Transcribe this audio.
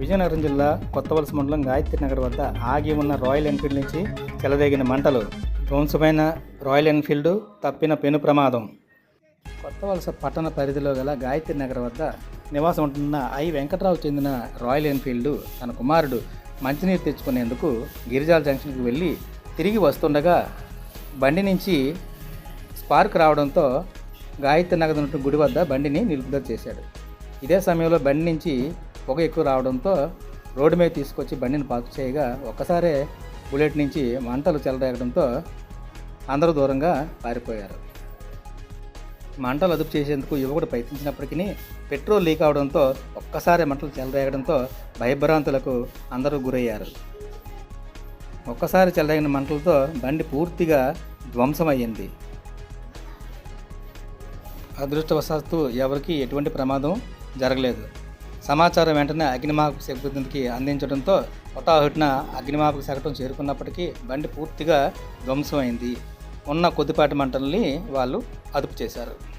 విజయనగరం జిల్లా కొత్తవలస మండలం గాయత్రి నగర్ వద్ద ఆగి ఉన్న రాయల్ ఎన్ఫీల్డ్ నుంచి చెలరేగిన మంటలు ధ్వంసమైన రాయల్ ఎన్ఫీల్డ్ తప్పిన పెను ప్రమాదం. కొత్తవలస పట్టణ పరిధిలో గల గాయత్రి నగర్ వద్ద నివాసం ఉంటున్న ఐ వెంకట్రావు చెందిన రాయల్ ఎన్ఫీల్డ్ తన కుమారుడు మంచినీరు తెచ్చుకునేందుకు గిరిజాల జంక్షన్కి వెళ్ళి తిరిగి వస్తుండగా బండి నుంచి స్పార్క్ రావడంతో గాయత్రి నగర్ ఉన్న గుడి వద్ద బండిని నిలుపుదల చేశాడు. ఇదే సమయంలో బండి నుంచి పొగ ఎక్కువ రావడంతో రోడ్డు మీద తీసుకొచ్చి బండిని పార్క్ చేయగా ఒక్కసారే బుల్లెట్ నుంచి మంటలు చెలరేగడంతో అందరూ దూరంగా పారిపోయారు. మంటలు అదుపు చేసేందుకు యువకుడు ప్రయత్నించినప్పటికీ పెట్రోల్ లీక్ అవడంతో ఒక్కసారి మంటలు చెలరేగడంతో భయభ్రాంతులకు అందరూ గురయ్యారు. ఒక్కసారి చెలరేగిన మంటలతో బండి పూర్తిగా ధ్వంసమయ్యింది. అదృష్టవశాత్తు ఎవరికీ ఎటువంటి ప్రమాదం జరగలేదు. సమాచారం వెంటనే అగ్నిమాపక సిబ్బందికి అందించడంతో హుటాహుటిన అగ్నిమాపక శకటం చేరుకున్నప్పటికీ బండి పూర్తిగా ధ్వంసమైంది. ఉన్న కొద్దిపాటి మంటల్ని వాళ్ళు అదుపు చేశారు.